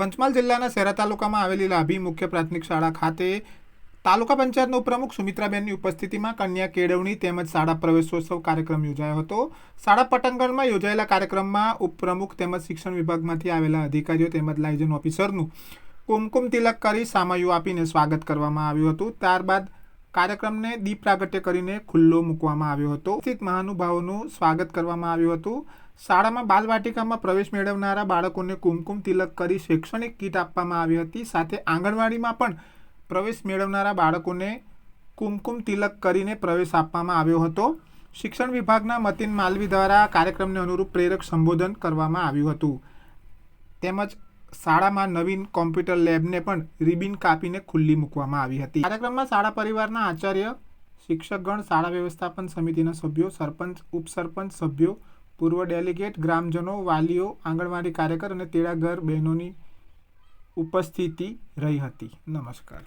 પંચમહાલ જિલ્લાના શહેરા તાલુકામાં આવેલી લાભી મુખ્ય પ્રાથમિક શાળા ખાતે તાલુકા પંચાયતનો પ્રમુખ સુમિત્રાબેનની ઉપસ્થિતિમાં કન્યા કેળવણી તેમજ શાળા પ્રવેશોત્સવ કાર્યક્રમ યોજાયો હતો. શાળા પટનગઢમાં યોજાયેલા કાર્યક્રમમાં ઉપપ્રમુખ તેમજ શિક્ષણ વિભાગમાંથી આવેલા અધિકારીઓ તેમજ લાયજન ઓફિસરનું કુમકુમ તિલક કરી સામયું આપીને સ્વાગત કરવામાં આવ્યું હતું. ત્યારબાદ કાર્યક્રમને દીપ પ્રાગટ્ય કરીને ખુલ્લો મૂકવામાં આવ્યો હતો. સ્થિત મહાનુભાવોનું સ્વાગત કરવામાં આવ્યું હતું. શાળામાં બાલવાટિકામાં પ્રવેશ મેળવનારા બાળકોને કુમકુમ તિલક કરી શૈક્ષણિક કીટ આપવામાં આવી હતી. સાથે આંગણવાડીમાં પણ પ્રવેશ મેળવનારા બાળકોને કુમકુમ તિલક કરીને પ્રવેશ આપવામાં આવ્યો હતો. શિક્ષણ વિભાગના મતિન માલવી દ્વારા કાર્યક્રમને અનુરૂપ પ્રેરક સંબોધન કરવામાં આવ્યું હતું. તેમજ શાળામાં નવીન કોમ્પ્યુટર લેબને પણ રિબિન કાપીને ખુલ્લી મૂકવામાં આવી હતી. કાર્યક્રમમાં શાળા પરિવારના આચાર્ય, શિક્ષકગણ, શાળા વ્યવસ્થાપન સમિતિના સભ્યો, સરપંચ, ઉપસરપંચ સભ્યો, પૂર્વ ડેલિગેટ, ગ્રામજનો, વાલીઓ, આંગણવાડી કાર્યકર અને તેડાગર બહેનોની ઉપસ્થિતિ રહી હતી. નમસ્કાર.